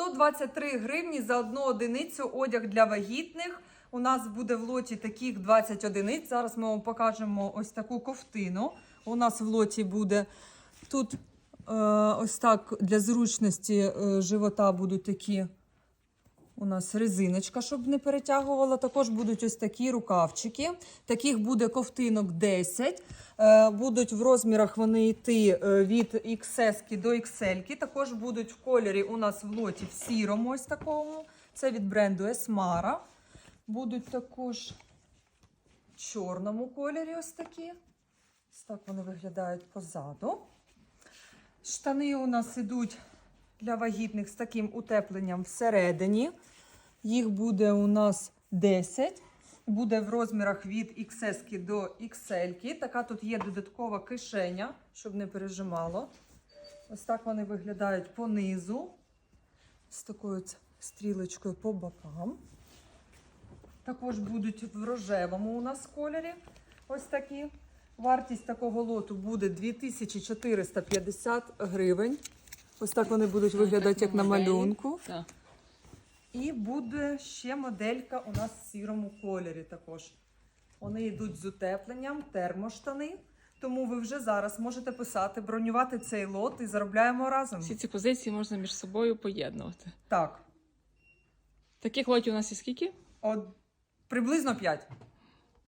123 гривні за одну одиницю одяг для вагітних. У нас буде в лоті таких 20 одиниць. Зараз ми вам покажемо ось таку ковтину. У нас в лоті буде тут е, ось так для зручності е, живота будуть такі. У нас резиночка, щоб не перетягувала. Також будуть ось такі рукавчики. Таких буде ковтинок 10. Е, Будуть в розмірах вони йти е, від XS до XL. Також будуть в кольорі у нас в лоті в сірому ось такому. Це від бренду Esmara. Будуть також в чорному кольорі ось такі. Ось так вони виглядають позаду. Штани у нас ідуть для вагітних з таким утепленням всередині. Їх буде у нас 10. Буде в розмірах від XS до XL. Така тут є додаткова кишеня, щоб не пережимало. Ось так вони виглядають по низу. З такою стрілочкою по бокам. Також будуть в рожевому у нас кольорі. Ось такі. Вартість такого лоту буде 2450 гривень. Ось так вони будуть виглядати, як на малюнку. Так. І буде ще моделька у нас в сірому кольорі також. Вони йдуть з утепленням, термоштани. Тому ви вже зараз можете писати, бронювати цей лот і заробляємо разом. Всі ці позиції можна між собою поєднувати. Так, Таких лотів у нас є скільки? от приблизно 5.